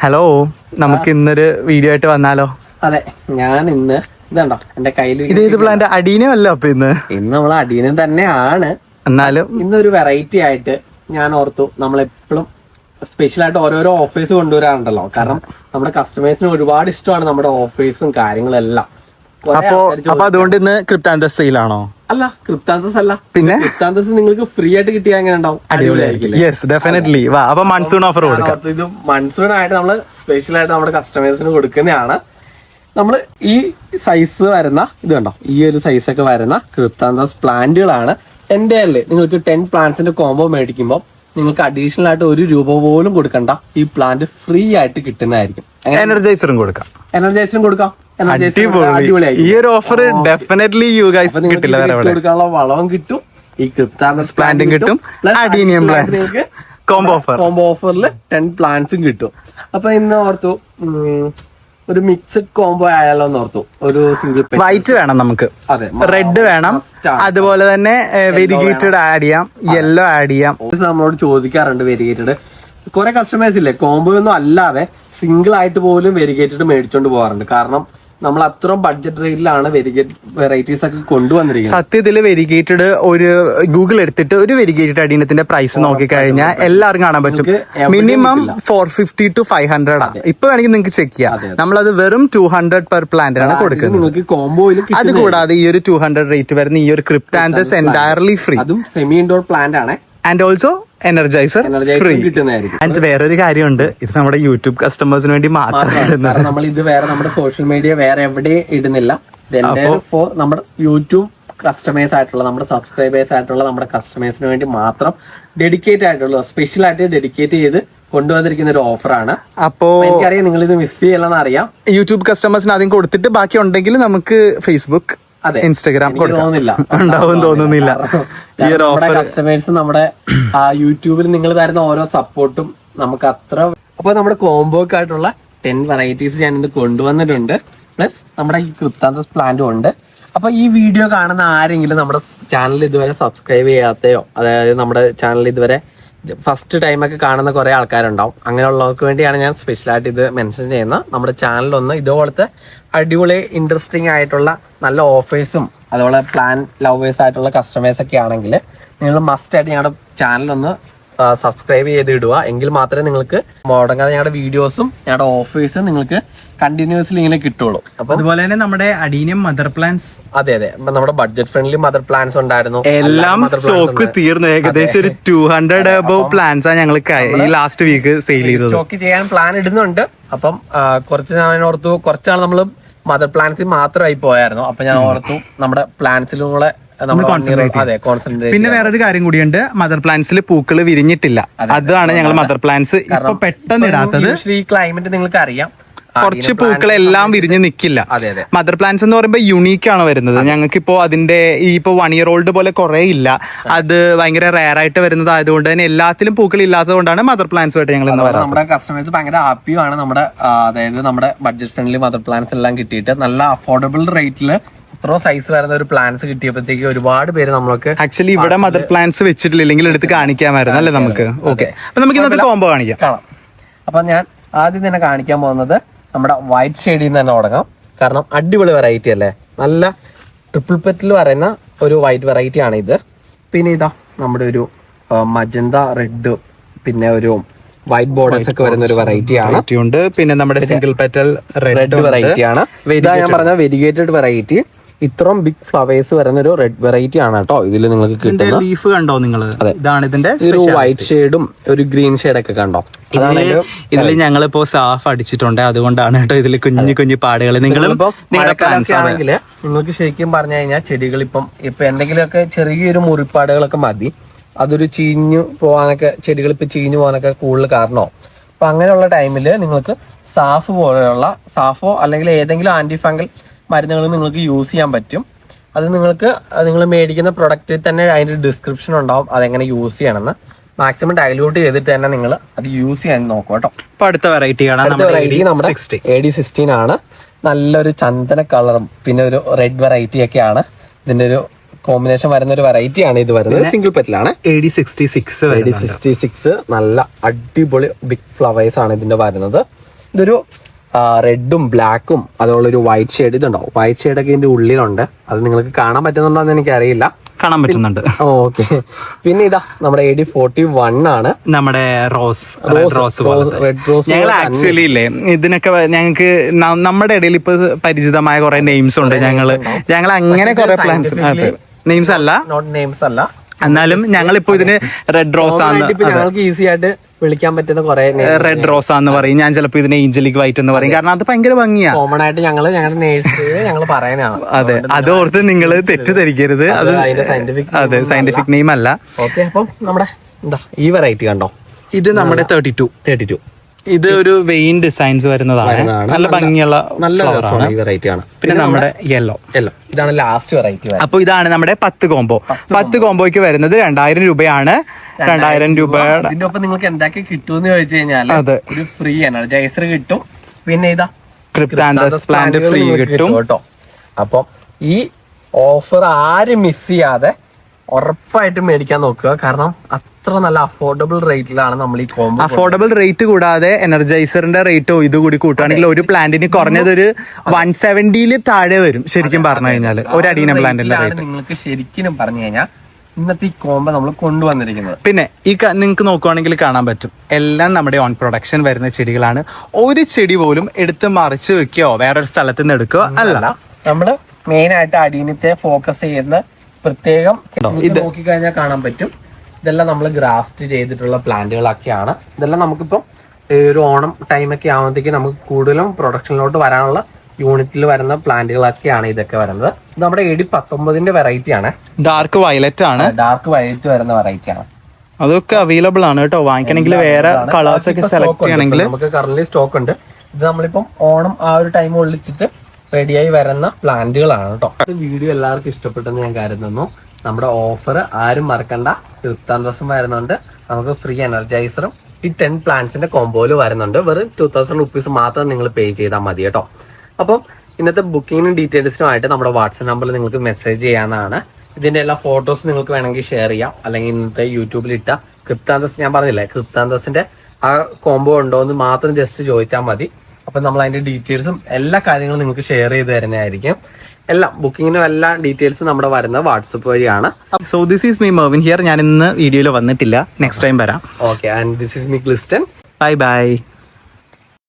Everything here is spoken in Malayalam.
ഹലോ നമുക്ക് ഇന്നൊരു വീഡിയോ ആയിട്ട് വന്നാലോ? അതെ ഞാൻ ഇന്ന് ഇതാണ്ടോ എന്റെ കയ്യിൽ ഇത് ഇത് പ്ലാന്റ് അടീനം അല്ല അപ്പൊ ഇന്ന്? ഇന്ന് നമ്മൾ തന്നെ തന്നെയാണ്. എന്നാലും ഇന്നൊരു വെറൈറ്റി ആയിട്ട് ഞാൻ ഓർത്തു നമ്മൾ എപ്പോഴും സ്പെഷ്യൽ ആയിട്ട് ഓരോരോ ഓഫേഴ്സ് കൊണ്ടുവരാറുണ്ടല്ലോ. കാരണം നമ്മുടെ കസ്റ്റമേഴ്സിന് ഒരുപാട് ഇഷ്ടമാണ് നമ്മുടെ ഓഫേഴ്സും കാര്യങ്ങളെല്ലാം അപ്പോ അപ്പൊ അതുകൊണ്ട് ഇന്ന് ക്രിപ്റ്റാന്തസ് സെയിലാണോ അല്ല ക്രിപ്താന്തസ് അല്ല. പിന്നെ? ക്രിപ്താന്തസ് നിങ്ങൾക്ക് ഫ്രീ ആയിട്ട് കിട്ടിയാൽ എങ്ങനെ ഉണ്ടാവും? അടിപൊളിയായിരിക്കില്ലേ യെസ് ഡെഫിനറ്റ്ലി വാ അപ്പൊ മൺസൂൺ ഓഫർ കൊടുക്കാം. ഇത് മൺസൂൺ ആയിട്ട് നമ്മൾ സ്പെഷ്യൽ ആയിട്ട് നമ്മുടെ കസ്റ്റമേഴ്സിന് കൊടുക്കുന്നതാണ്. നമ്മൾ ഈ സൈസ് വരുന്ന ഇത് കണ്ടോ? ഈ ഒരു സൈസ് ഒക്കെ വരുന്ന ക്രിപ്താന്തസ് പ്ലാന്റുകളാണ് എന്റെ അല്ലേ നിങ്ങൾക്ക് ടെൻ പ്ലാന്റ്സിന്റെ കോംബോ മേടിക്കുമ്പോൾ നിങ്ങൾക്ക് അഡീഷണൽ ആയിട്ട് ഒരു രൂപ പോലും കൊടുക്കണ്ട. ഈ പ്ലാന്റ് ഫ്രീ ആയിട്ട് കിട്ടുന്നതായിരിക്കും. എനർജൈസറും കൊടുക്കാം. എനർജൈസറും കൊടുക്കാം. അടിപൊളി. ഈ ഒരു ഓഫർ ഡെഫിനറ്റ്ലി യു ഗൈസ് കിട്ടില്ല കൊടുക്കാനുള്ള വളവും കിട്ടും. ഈ ക്രിപ്താന്തസ് പ്ലാന്റും കിട്ടും, adenium plants. Combo offer combo ഓഫറിൽ ടെൻ പ്ലാന്റ്സും കിട്ടും. അപ്പൊ ഇന്ന് ഓർത്തു ഒരു മിക്സഡ് കോംബോ ആയാലോ ഓർത്തു. ഒരു സിംഗിൾ വൈറ്റ് വേണം നമുക്ക്. അതെ റെഡ് വേണം. അതുപോലെ തന്നെ വെരിഗേറ്റഡ് ആഡ് ചെയ്യാം. യെല്ലോ ആഡ് ചെയ്യാം. നമ്മളോട് ചോദിക്കാറുണ്ട് വെരിഗേറ്റഡ് കുറെ കസ്റ്റമേഴ്സ് ഇല്ലേ? കോംബോ ഒന്നും അല്ലാതെ സിംഗിൾ ആയിട്ട് പോലും വെരിഗേറ്റഡ് മേടിച്ചോണ്ട് പോകാറുണ്ട്. കാരണം നമ്മൾ അത്ര ബഡ്ജറ്റ് റേറ്റിലാണ് വെറൈറ്റീസ് ഒക്കെ കൊണ്ടുവന്നിരിക്കുന്നത്. സത്യത്തിൽ വെരിഗേറ്റഡ് ഒരു ഗൂഗിൾ എടുത്തിട്ട് ഒരു വെരിഗേറ്റഡ് അടീനത്തിന്റെ പ്രൈസ് നോക്കി കഴിഞ്ഞാൽ എല്ലാവർക്കും കാണാൻ പറ്റും. Minimum four fifty two five hundred ആണ് ഇപ്പൊ വേണമെങ്കിൽ നിങ്ങൾക്ക് ചെക്ക് ചെയ്യാം. നമ്മളത് വെറും ടു ഹൺഡ്രഡ് പെർ പ്ലാന്റിനാണ് കൊടുക്കുന്നത്. നിങ്ങൾക്ക് കോംബോയിൽ അത് കൂടാതെ ഈ ഒരു ടു ഹൺഡ്രഡ് റേറ്റ് വരുന്ന ഈ ഒരു ക്രിപ്റ്റാൻഡസ് എന്റയർലി ഫ്രീ അതും സെമി ഇൻഡോർ പ്ലാന്റ് ആണ്. And also energiser free and വേറൊരു കാര്യമുണ്ട്. ഇത് നമ്മുടെ യൂട്യൂബ് കസ്റ്റമേഴ്സിന് വേണ്ടി മാത്രം. നമ്മൾ ഇത് വേറെ നമ്മുടെ സോഷ്യൽ മീഡിയ വേറെ എവിടെയും ഇടുന്നില്ല. ഫോർ നമ്മുടെ യൂട്യൂബ് കസ്റ്റമേഴ്സ് ആയിട്ടുള്ള നമ്മുടെ സബ്സ്ക്രൈബേഴ്സ് ആയിട്ടുള്ള നമ്മുടെ കസ്റ്റമേഴ്സിന് വേണ്ടി മാത്രം ഡെഡിക്കേറ്റ് ആയിട്ടുള്ള സ്പെഷ്യൽ ആയിട്ട് ഡെഡിക്കേറ്റ് ചെയ്ത് കൊണ്ടുവന്നിരിക്കുന്ന ഒരു ഓഫറാണ് അപ്പോ എനിക്കറിയാം നിങ്ങൾ ഇത് മിസ് ചെയ്യലെന്ന് അറിയാം യൂട്യൂബ് കസ്റ്റമേഴ്സിന് ആദ്യം കൊടുത്തിട്ട് ബാക്കി ഉണ്ടെങ്കിൽ നമുക്ക് ഫേസ്ബുക്ക് ഇൻസ്റ്റഗ്രാം തോന്നുന്നില്ല. ഉണ്ടാവും തോന്നുന്നില്ല. ഈ ഒരു ഓഫർ കസ്റ്റമേഴ്സ് നമ്മുടെ യൂട്യൂബിൽ നിങ്ങൾ തരുന്ന ഓരോ സപ്പോർട്ടും നമുക്ക് അത്ര അപ്പൊ നമ്മുടെ കോംബോക്ക് ആയിട്ടുള്ള ടെൻ വെറൈറ്റീസ് ഞാൻ ഇത് കൊണ്ടുവന്നിട്ടുണ്ട്. പ്ലസ് നമ്മുടെ ഈ കൃത്താന്തസ് പ്ലാന്റും ഉണ്ട്. അപ്പൊ ഈ വീഡിയോ കാണുന്ന ആരെങ്കിലും നമ്മുടെ ചാനൽ ഇതുവരെ സബ്സ്ക്രൈബ് ചെയ്യാത്തയോ അതായത് നമ്മുടെ ചാനൽ ഇതുവരെ ഫസ്റ്റ് ടൈമൊക്കെ കാണുന്ന കുറെ ആൾക്കാരുണ്ടാവും. അങ്ങനെയുള്ളവർക്ക് വേണ്ടിയാണ് ഞാൻ സ്പെഷ്യലായിട്ട് ഇത് മെൻഷൻ ചെയ്യുന്നത്. നമ്മുടെ ചാനലൊന്ന് ഇതുപോലത്തെ അടിപൊളി ഇൻട്രസ്റ്റിംഗ് ആയിട്ടുള്ള നല്ല ഓഫേഴ്സും അതുപോലെ പ്ലാൻ ലവേഴ്സ് ആയിട്ടുള്ള കസ്റ്റമേഴ്സ് ഒക്കെ ആണെങ്കിൽ നിങ്ങൾ മസ്റ്റ് ആയിട്ട് ഞങ്ങളുടെ ചാനലൊന്ന് സബ്സ്ക്രൈബ് ചെയ്ത് ഇടുക എങ്കിൽ മാത്രമേ നിങ്ങൾക്ക് മുടങ്ങാതെ ഞങ്ങളുടെ വീഡിയോസും ഞങ്ങളുടെ ഓഫേഴ്സും നിങ്ങൾക്ക് കണ്ടിന്യൂസ്ലി ഇങ്ങനെ കിട്ടുള്ളൂ. അപ്പൊ അതുപോലെ തന്നെ നമ്മുടെ അഡീനിയം മദർ പ്ലാൻസ് അതെ അതെ. നമ്മുടെ ബഡ്ജറ്റ് ഫ്രണ്ട്ലി മദർ പ്ലാൻസ് ഉണ്ടായിരുന്നു. എല്ലാം സ്റ്റോക്ക് തീർന്നു. ഏകദേശം ഒരു ടു ഹൺഡ്രഡ് അബവ് പ്ലാൻസ് ആണ് ഞങ്ങൾ ഈ ലാസ്റ്റ് വീക്ക് സെയിൽ ചെയ്തത്. സ്റ്റോക്ക് ചെയ്യാൻ പ്ലാൻ ഇടുന്നുണ്ട്. അപ്പം കുറച്ച് ഞാൻ ഓർത്തു കുറച്ചാണ് നമ്മൾ മദർ പ്ലാന്റ്സിൽ മാത്രമായി പോയായിരുന്നു. അപ്പൊ ഞാൻ ഓർത്തു നമ്മുടെ പ്ലാന്റ്സിലും കൂടെ പിന്നെ വേറൊരു കാര്യം കൂടിയുണ്ട്. മദർ പ്ലാന്റ്സിൽ പൂക്കൾ വിരിഞ്ഞിട്ടില്ല. അതാണ് ഞങ്ങൾ മദർ പ്ലാന്റ്സ് ഇപ്പൊ പെട്ടെന്ന് ഇടാത്തത്. ഈ ക്ലൈമറ്റ് നിങ്ങൾക്ക് അറിയാം കുറച്ച് പൂക്കളെല്ലാം വിരിഞ്ഞ് നിൽക്കില്ല മദർ പ്ലാന്റ്സ് എന്ന് പറയുമ്പോൾ യുണീക്ക് ആണ് വരുന്നത്. ഞങ്ങൾക്ക് ഇപ്പോ അതിന്റെ ഈ ഇപ്പൊ വൺ ഇയർ ഓൾഡ് പോലെ കുറെ ഇല്ല. അത്. ഭയങ്കര റയർ ആയിട്ട് വരുന്നത് ആയതുകൊണ്ട് തന്നെ എല്ലാത്തിലും പൂക്കൾ ഇല്ലാത്തത് കൊണ്ടാണ് മദർ പ്ലാന്റ്സ് ആയിട്ട് ഞങ്ങൾ ഇന്ന് വരാം നമ്മുടെ കസ്റ്റമേഴ്സ് ഭയങ്കര ഹാപ്പിയുമാണ് നമ്മുടെ അതായത് നമ്മുടെ ബഡ്ജറ്റ് ഫ്രണ്ട്ലി മദർ പ്ലാന്റ്സ് എല്ലാം കിട്ടിയിട്ട് നല്ല അഫോർഡബിൾ റേറ്റിൽ ഇത്ര സൈസ് വരുന്ന ഒരു പ്ലാന്റ്സ് കിട്ടിയപ്പോഴത്തേക്ക് ഒരുപാട് പേര് നമ്മൾക്ക് ആക്ച്വലി ഇവിടെ മദർ പ്ലാന്റ്സ് വെച്ചിട്ടില്ലെങ്കിൽ എടുത്ത് കാണിക്കാമായിരുന്നു. അല്ലേ നമുക്ക്? ഓക്കെ അപ്പൊ നമുക്ക് ഇന്നത്തെ കോംബോ കാണിക്കാം. കാണാം. അപ്പൊ ഞാൻ ആദ്യം തന്നെ കാണിക്കാൻ പോകുന്നത് നമ്മുടെ വൈറ്റ് ഷെയ്ഡിൽ നിന്ന് തന്നെ തുടങ്ങാം. കാരണം അടിപൊളി വെറൈറ്റി അല്ലേ? നല്ല ട്രിപ്പിൾ പെറ്റിൽ പറയുന്ന ഒരു വൈറ്റ് വെറൈറ്റി ആണ് ഇത്. പിന്നെ ഇതാ നമ്മുടെ ഒരു മജന്ത റെഡ് പിന്നെ ഒരു വൈറ്റ് ബോർഡേഴ്സ് ഒക്കെ വരുന്ന ഒരു വെറൈറ്റി ആണ്. ഉണ്ട്. പിന്നെ നമ്മുടെ single petal red red variety ആണ്. ഇതാ ഞാൻ പറഞ്ഞ വെരിഗേറ്റഡ് വെറൈറ്റി ഇത്രയും ബിഗ് ഫ്ലവേഴ്സ് വരുന്ന ഒരു റെഡ് വെറൈറ്റി ആണ് കേട്ടോ ഇതിൽ നിങ്ങൾക്ക് കിട്ടുന്ന ലീഫ് കണ്ടോ നിങ്ങൾ ഇതാണ് ഇതിന്റെ ഒരു വൈറ്റ് ഷെയ്ഡും ഒരു ഗ്രീൻ ഷെയ്ഡൊക്കെ കണ്ടോ? ഇതിൽ ഞങ്ങളിപ്പോ സാഫ് അടിച്ചിട്ടുണ്ട്. അതുകൊണ്ടാണ് കേട്ടോ ഇതിൽ കുഞ്ഞു കുഞ്ഞു പാടുകൾ നിങ്ങൾ ആണെങ്കിൽ നിങ്ങൾക്ക് ശരിക്കും പറഞ്ഞു കഴിഞ്ഞാൽ ചെടികൾ ഇപ്പം ഇപ്പൊ എന്തെങ്കിലുമൊക്കെ ചെറിയൊരു മുറിപ്പാടുകളൊക്കെ മതി. അതൊരു ചീഞ്ഞു പോകാനൊക്കെ ചെടികൾ ഇപ്പൊ ചീഞ്ഞു പോകാനൊക്കെ കൂടുതൽ കാരണമാവും അപ്പൊ അങ്ങനെയുള്ള ടൈമിൽ നിങ്ങൾക്ക് സാഫ് പോലെയുള്ള സാഫോ അല്ലെങ്കിൽ ഏതെങ്കിലും ആന്റി ഫംഗൽ മരുന്നുകൾ നിങ്ങൾക്ക് യൂസ് ചെയ്യാൻ പറ്റും. അത് നിങ്ങൾക്ക് നിങ്ങൾ മേടിക്കുന്ന പ്രൊഡക്റ്റിൽ തന്നെ അതിന്റെ ഡിസ്ക്രിപ്ഷൻ ഉണ്ടാവും. അതെങ്ങനെ യൂസ് ചെയ്യണമെന്ന്. മാക്സിമം ഡയലൂട്ട് ചെയ്തിട്ട് തന്നെ നിങ്ങൾ അത് യൂസ് ചെയ്യാൻ നോക്കുക കേട്ടോ. ഇപ്പൊ അടുത്ത വെറൈറ്റി വെറൈറ്റി നമ്മുടെ എ ഡി സിക്സ്റ്റീൻ ആണ്. നല്ലൊരു ചന്ദന കളറും പിന്നെ ഒരു റെഡ് വെറൈറ്റി ഒക്കെയാണ്. ഇതിന്റെ ഒരു കോമ്പിനേഷൻ വരുന്ന ഒരു വെറൈറ്റി ആണ് ഇത് വരുന്നത്. Single പെറ്റിലാണ് A D sixty six A D sixty six നല്ല അടിപൊളി ബിഗ് ഫ്ലവേഴ്സ് ആണ് ഇതിന്റെ വരുന്നത്. ഇതൊരു റെഡും ബ്ലാക്കും അതുപോലെ ഒരു വൈറ്റ് ഷെയ്ഡ് ഇതുണ്ടാവും. വൈറ്റ് ഷെയ്ഡ് ഒക്കെ ഇതിന്റെ ഉള്ളിലുണ്ട്. അത് നിങ്ങൾക്ക് കാണാൻ പറ്റുന്നുണ്ടോ എന്ന് എനിക്കറിയില്ല. കാണാൻ പറ്റുന്നുണ്ട്. ഓക്കെ. പിന്നെ ഇതാ നമ്മുടെ എ ഡി ഫോർട്ടി വൺ ആണ്. നമ്മുടെ rose red rose red rose ഞങ്ങൾ ആക്ച്വലി ഇല്ലേ ഇതിനൊക്കെ ഞങ്ങൾക്ക് നമ്മുടെ ഇടയിൽ ഇപ്പൊ പരിചിതമായ കുറെ നെയിംസ് ഉണ്ട്. ഞങ്ങൾ ഞങ്ങൾ അങ്ങനെ കുറെ പ്ലാൻസ് നെയിംസ് അല്ല. നോട്ട് നെയിംസ് അല്ല. എന്നാലും ഞങ്ങൾ ഇപ്പൊ ഇതിന് റെഡ് റോസ് ആണ് ഞങ്ങൾക്ക് ഈസി ആയിട്ട് വിളിക്കാൻ പറ്റുന്ന കുറെ റെഡ് റോസ് ആന്ന് പറയും. ഞാൻ ചിലപ്പോ ഇതിനെ ഏഞ്ചലിക് വൈറ്റ് എന്ന് പറയും. കാരണം അത് ഭയങ്കര ഭംഗിയാ. കോമൺ ആയിട്ട് ഞങ്ങൾ ഞങ്ങളുടെ നേഴ്സ് ഞങ്ങൾ പറയുന്നതാണ്. അതെ. അത് ഓർത്ത് നിങ്ങൾ തെറ്റിദ്ധരിക്കരുത്. അത് സയന്റിഫിക് അതെ സയന്റിഫിക് നെയിം അല്ല. ഓക്കെ അപ്പം നമ്മുടെ എന്താ ഈ വെറൈറ്റി കണ്ടോ? ഇത് നമ്മുടെ തേർട്ടി ടു തേർട്ടി ടു ഇത് ഒരു വെയിൻ ഡിസൈൻസ് വരുന്നതാണ്. നല്ല ഭംഗിയുള്ള നല്ല രസമാണ് ഈ വെറൈറ്റി ആണ്. പിന്നെ നമ്മുടെ യെല്ലോ യെല്ലോ ഇതാണ് ലാസ്റ്റ് വെറൈറ്റി അപ്പൊ ഇതാണ് നമ്മുടെ പത്ത് കോംബോ പത്ത് കോംബോയ്ക്ക് വരുന്നത് രണ്ടായിരം രൂപയാണ്. രണ്ടായിരം രൂപ. ഇതിന്റെ ഒപ്പം നിങ്ങൾക്ക് എന്തൊക്കെ കിട്ടുമെന്ന് ചോദിച്ചു കഴിഞ്ഞാൽ. ഒരു ഫ്രീ എനർജൈസർ കിട്ടും. പിന്നെ ഇതാ ക്രിപ്റ്റാൻഡസ് പ്ലാന്റ് ഫ്രീ കിട്ടും. കേട്ടോ അപ്പം ഈ ഓഫർ ആരും മിസ് ചെയ്യാതെ ഉറപ്പായിട്ട് മേടിക്കാൻ നോക്കുക. കാരണം അത്ര നല്ല അഫോർഡബിൾ റേറ്റിലാണ് നമ്മൾ ഈ കോംബോ അഫോർഡബിൾ റേറ്റ് കൂടാതെ എനർജൈസറിന്റെ റേറ്റോ ഇത് കൂടി കൂട്ടുകയാണെങ്കിൽ ഒരു പ്ലാന്റിന് കുറഞ്ഞത് ഒരു വൺ സെവന്റിയിൽ താഴെ വരും ശരിക്കും പറഞ്ഞു കഴിഞ്ഞാൽ ഒരു അടീന പ്ലാന്റിന്റെ റേറ്റ് നിങ്ങൾക്ക് ശരിക്കും പറഞ്ഞു കഴിഞ്ഞാൽ ഇന്നത്തെ ഈ കോംബോ നമ്മൾ കൊണ്ടുവന്നിരിക്കുന്നത്. പിന്നെ ഈ നിങ്ങൾക്ക് നോക്കുവാണെങ്കിൽ കാണാൻ പറ്റും. എല്ലാം നമ്മുടെ ഓൺ പ്രൊഡക്ഷൻ വരുന്ന ചെടികളാണ്. ഒരു ചെടി പോലും എടുത്ത് മറിച്ച് വെക്കുകയോ വേറൊരു സ്ഥലത്ത് നിന്ന് എടുക്കുകയോ അല്ല. നമ്മൾ നമ്മൾ മെയിൻ ആയിട്ട് അടീനത്തെ ഫോക്കസ് ചെയ്യുന്ന പ്രത്യേകം ഇത് നോക്കിക്കഴിഞ്ഞാൽ കാണാൻ പറ്റും. ഇതെല്ലാം നമ്മൾ ഗ്രാഫ്റ്റ് ചെയ്തിട്ടുള്ള പ്ലാന്റുകളൊക്കെയാണ്. ഇതെല്ലാം നമുക്കിപ്പം ഒരു ഓണം ടൈമൊക്കെ ആകുമ്പോഴത്തേക്ക് നമുക്ക് കൂടുതലും പ്രൊഡക്ഷനിലോട്ട് വരാനുള്ള യൂണിറ്റിൽ വരുന്ന പ്ലാന്റുകളൊക്കെയാണ് ഇതൊക്കെ വരുന്നത്. ഇത് നമ്മുടെ എടി പത്തൊമ്പതിന്റെ വെറൈറ്റി ആണ്. ഡാർക്ക് വയലറ്റ് ആണ്. ഡാർക്ക് വയലറ്റ് വരുന്ന വെറൈറ്റി ആണ്. അതൊക്കെ അവൈലബിൾ ആണ് കേട്ടോ. വാങ്ങിക്കണമെങ്കിൽ വേറെ കളേഴ്സ് ഒക്കെ സെലക്ട് ചെയ്യണമെങ്കിൽ. നമുക്ക് കറന്റ് സ്റ്റോക്ക് ഉണ്ട്. ഇത് നമ്മളിപ്പം ഓണം ആ ഒരു ടൈം ഒളിച്ചിട്ട് റെഡിയായി വരുന്ന പ്ലാന്റുകളാണ് കേട്ടോ. വീഡിയോ എല്ലാവർക്കും ഇഷ്ടപ്പെട്ടെന്ന് ഞാൻ കരുതുന്നു. നമ്മുടെ ഓഫർ ആരും മറക്കണ്ട. വൃത്താന്തസം വരുന്നുണ്ട്. നമുക്ക് ഫ്രീ എനർജൈസറും ഈ ടെൻ പ്ലാന്റ്സിന്റെ കോമ്പോയിൽ വരുന്നുണ്ട്. വെറും ടു തൗസൻഡ് റുപ്പീസ് മാത്രം നിങ്ങൾ പേ ചെയ്താൽ മതി കേട്ടോ. അപ്പം ഇന്നത്തെ ബുക്കിങ്ങിനും ഡീറ്റെയിൽസിനുമായിട്ട് നമ്മുടെ വാട്സപ്പ് നമ്പറിൽ നിങ്ങൾക്ക് മെസ്സേജ് ചെയ്യാനാണ് ഇതിന്റെ എല്ലാ ഫോട്ടോസ് നിങ്ങൾക്ക് വേണമെങ്കിൽ ഷെയർ ചെയ്യാം. അല്ലെങ്കിൽ ഇന്നത്തെ യൂട്യൂബിൽ ഇട്ട. ക്രിപ്താന്തസ് ഞാൻ പറഞ്ഞില്ലേ ക്രിപ്താന്തസിന്റെ ആ കോംബോ ഉണ്ടോ എന്ന് മാത്രം ജസ്റ്റ് ചോദിച്ചാൽ മതി. അപ്പൊ നമ്മൾ അതിന്റെ ഡീറ്റെയിൽസും എല്ലാ കാര്യങ്ങളും നിങ്ങൾക്ക് ഷെയർ ചെയ്ത് തരുന്നതായിരിക്കും. എല്ലാം ബുക്കിങ്ങിനും എല്ലാ ഡീറ്റെയിൽസും നമ്മുടെ വരുന്ന വാട്സപ്പ് വഴിയാണ്. So this is me Mervin here ഞാൻ ഇന്ന് വീഡിയോയിൽ വന്നിട്ടില്ല. നെക്സ്റ്റ് ടൈം വരാം. Okay and this is me Clisten bye bye